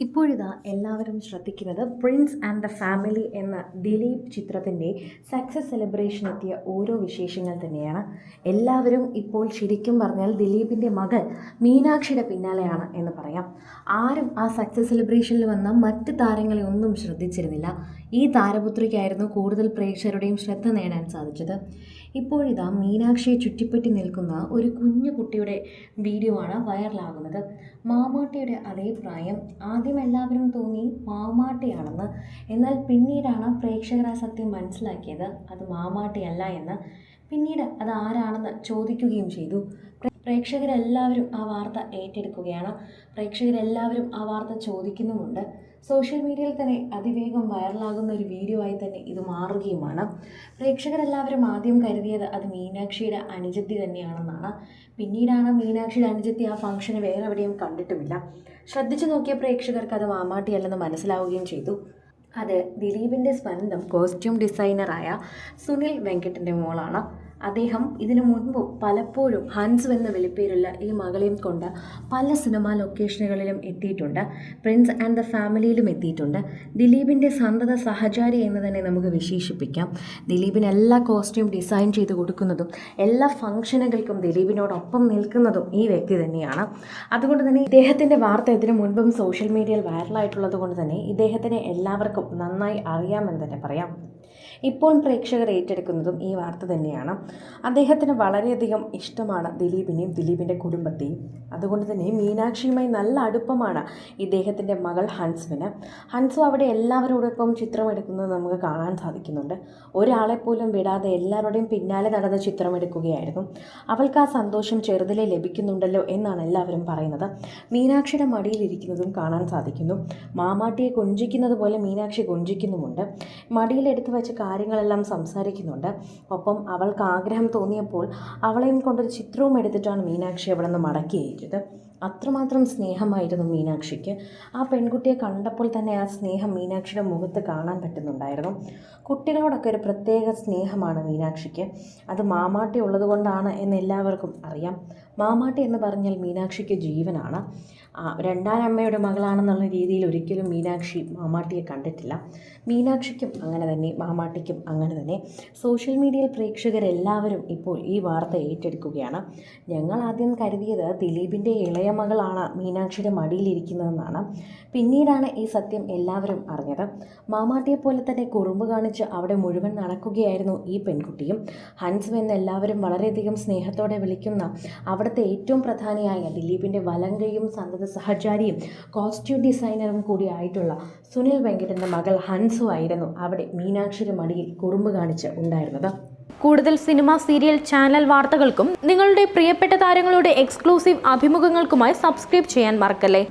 ഇപ്പോഴിതാ എല്ലാവരും ശ്രദ്ധിക്കുന്നത് പ്രിൻസ് ആൻഡ് ദ ഫാമിലി എന്ന ദിലീപ് ചിത്രത്തിന്റെ സക്സസ് സെലിബ്രേഷൻ എത്തിയ ഓരോ വിശേഷങ്ങൾ തന്നെയാണ്. എല്ലാവരും ഇപ്പോൾ ശരിക്കും പറഞ്ഞാൽ ദിലീപിന്റെ മകൾ മീനാക്ഷിയുടെ പിന്നാലെയാണ് എന്ന് പറയാം. ആരും ആ സക്സസ് സെലിബ്രേഷനിൽ വന്ന മറ്റ് താരങ്ങളെ ഒന്നും ശ്രദ്ധിച്ചിരുന്നില്ല. ഈ താരപുത്രിക്കായിരുന്നു കൂടുതൽ പ്രേക്ഷകരുടെയും ശ്രദ്ധ നേടാൻ സാധിച്ചത്. ഇപ്പോഴിതാ മീനാക്ഷിയെ ചുറ്റിപ്പറ്റി നിൽക്കുന്ന ഒരു കുഞ്ഞു കുട്ടിയുടെ വീഡിയോ ആണ് വൈറലാകുന്നത്. മാമാട്ടിയുടെ അതേ പ്രായം. ആദ്യം എല്ലാവരും തോന്നി മാമാട്ടിയാണെന്ന്. എന്നാൽ പിന്നീടാണ് പ്രേക്ഷകർ ആ സത്യം മനസ്സിലാക്കിയത്. അത് മാമാട്ടിയല്ല എന്ന്. പിന്നീട് അത് ആരാണെന്ന് ചോദിക്കുകയും ചെയ്തു. പ്രേക്ഷകരെല്ലാവരും ആ വാർത്ത ഏറ്റെടുക്കുകയാണ്. പ്രേക്ഷകരെല്ലാവരും ആ വാർത്ത ചോദിക്കുന്നുമുണ്ട്. സോഷ്യൽ മീഡിയയിൽ തന്നെ അതിവേഗം വൈറലാകുന്ന ഒരു വീഡിയോ ആയി തന്നെ ഇത് മാറുകയുമാണ്. പ്രേക്ഷകരെല്ലാവരും ആദ്യം കരുതിയത് അത് മീനാക്ഷിയുടെ അനുജത്തി തന്നെയാണെന്നാണ്. പിന്നീടാണ് മീനാക്ഷിയുടെ അനുജത്തി ആ ഫംഗ്ഷന് വേറെ എവിടെയും കണ്ടിട്ടുമില്ല. ശ്രദ്ധിച്ചു നോക്കിയ പ്രേക്ഷകർക്ക് അത് മാമാട്ടിയല്ലെന്ന് മനസ്സിലാവുകയും ചെയ്തു. അത് ദിലീപിന്റെ സ്വന്തം കോസ്റ്റ്യൂം ഡിസൈനറായ സുനിൽ വെങ്കട്ടിന്റെ മോളാണ്. അദ്ദേഹം ഇതിനു മുൻപ് പലപ്പോഴും ഹൻസ് എന്ന വിളിപ്പേരുള്ള ഈ മകളെയും കൊണ്ട് പല സിനിമാ ലൊക്കേഷനുകളിലും എത്തിയിട്ടുണ്ട്. പ്രിൻസ് ആൻഡ് ദ ഫാമിലിയിലും എത്തിയിട്ടുണ്ട്. ദിലീപിന്റെ സന്തത സഹചാരി എന്ന് തന്നെ നമുക്ക് വിശേഷിപ്പിക്കാം. ദിലീപിന് എല്ലാ കോസ്റ്റ്യൂം ഡിസൈൻ ചെയ്ത് കൊടുക്കുന്നതും എല്ലാ ഫംഗ്ഷനുകൾക്കും ദിലീപിനോടൊപ്പം നിൽക്കുന്നതും ഈ വ്യക്തി തന്നെയാണ്. അതുകൊണ്ട് തന്നെ ഇദ്ദേഹത്തിന്റെ വാർത്ത ഇതിനു മുൻപും സോഷ്യൽ മീഡിയയിൽ വൈറലായിട്ടുള്ളത് കൊണ്ട് തന്നെ ഇദ്ദേഹത്തിനെ എല്ലാവർക്കും നന്നായി അറിയാമെന്ന് തന്നെ പറയാം. ഇപ്പോൾ പ്രേക്ഷകർ ഏറ്റെടുക്കുന്നതും ഈ വാർത്ത തന്നെയാണ്. അദ്ദേഹത്തിന് വളരെയധികം ഇഷ്ടമാണ് ദിലീപിനെയും ദിലീപിന്റെ കുടുംബത്തെയും. അതുകൊണ്ട് തന്നെ മീനാക്ഷിയുമായി നല്ല അടുപ്പമാണ് ഇദ്ദേഹത്തിന്റെ മകൾ ഹൻസുവിന്. ഹൻസു അവിടെ എല്ലാവരോടൊപ്പം ചിത്രമെടുക്കുന്നത് നമുക്ക് കാണാൻ സാധിക്കുന്നുണ്ട്. ഒരാളെ പോലും വിടാതെ എല്ലാവരുടെയും പിന്നാലെ നടന്ന് ചിത്രമെടുക്കുകയായിരുന്നു. അവൾക്ക് ആ സന്തോഷം ചെറുതിലെ ലഭിക്കുന്നുണ്ടല്ലോ എന്നാണ് എല്ലാവരും പറയുന്നത്. മീനാക്ഷിയുടെ മടിയിലിരിക്കുന്നതും കാണാൻ സാധിക്കുന്നു. മാമാട്ടിയെ കൊഞ്ചിക്കുന്നത് പോലെ മീനാക്ഷി കൊഞ്ചിക്കുന്നുമുണ്ട്. മടിയിലെടുത്ത് വെച്ച കാര്യങ്ങളെല്ലാം സംസാരിക്കുന്നുണ്ട്. ഒപ്പം അവൾക്ക് ആഗ്രഹം തോന്നിയപ്പോൾ അവളെയും കൊണ്ടൊരു ചിത്രവും എടുത്തിട്ടാണ് മീനാക്ഷി അവിടെ നിന്ന് മടക്കി അയച്ചത് അത്രമാത്രം സ്നേഹമായിരുന്നു മീനാക്ഷിക്ക്. ആ പെൺകുട്ടിയെ കണ്ടപ്പോൾ തന്നെ ആ സ്നേഹം മീനാക്ഷിയുടെ മുഖത്ത് കാണാൻ പറ്റുന്നുണ്ടായിരുന്നു. കുട്ടികളോടൊക്കെ ഒരു പ്രത്യേക സ്നേഹമാണ് മീനാക്ഷിക്ക്. അത് മാമാട്ടി ഉള്ളതുകൊണ്ടാണ് എന്ന് എല്ലാവർക്കും അറിയാം. മാമാട്ടി എന്ന് പറഞ്ഞാൽ മീനാക്ഷിക്ക് ജീവനാണ്. രണ്ടാനമ്മയുടെ മകളാണെന്നുള്ള രീതിയിൽ ഒരിക്കലും മീനാക്ഷി മാമാട്ടിയെ കണ്ടിട്ടില്ല. മീനാക്ഷിക്കും അങ്ങനെ തന്നെ മാമാട്ടിക്കും അങ്ങനെ തന്നെ. സോഷ്യൽ മീഡിയയിൽ പ്രേക്ഷകരെല്ലാവരും ഇപ്പോൾ ഈ വാർത്ത ഏറ്റെടുക്കുകയാണ്. ഞങ്ങൾ ആദ്യം കരുതിയത് ദിലീപിന്റെ ഇളയ മകളാണ് മീനാക്ഷിയുടെ മടിയിലിരിക്കുന്നതെന്നാണ്. പിന്നീടാണ് ഈ സത്യം എല്ലാവരും അറിഞ്ഞത്. മാമാട്ടിയെ പോലെ തന്നെ കുറുമ്പ് കാണിച്ച് അവിടെ മുഴുവൻ നടക്കുകയായിരുന്നു ഈ പെൺകുട്ടിയും. ഹൻസ് എന്ന് എല്ലാവരും വളരെയധികം സ്നേഹത്തോടെ വിളിക്കുന്ന അവിടുത്തെ ഏറ്റവും പ്രധാനിയായ ദിലീപിന്റെ വലങ്കയും സന്തത സഹചാരിയും കോസ്റ്റ്യൂം ഡിസൈനറും കൂടി ആയിട്ടുള്ള സുനിൽ വെങ്കിട്ടന്റെ മകൾ ഹൻസു ആയിരുന്നു അവിടെ മീനാക്ഷിയുടെ മടിയിൽ കുറുമ്പ് കാണിച്ച് ഉണ്ടായിരുന്നത്. കൂടുതൽ സിനിമ സീരിയൽ ചാനൽ വാർത്തകൾക്കും നിങ്ങളുടെ പ്രിയപ്പെട്ട താരങ്ങളുടെ എക്സ്ക്ലൂസീവ് അഭിമുഖങ്ങൾക്കുമായി സബ്സ്ക്രൈബ് ചെയ്യാൻ മറക്കല്ലേ?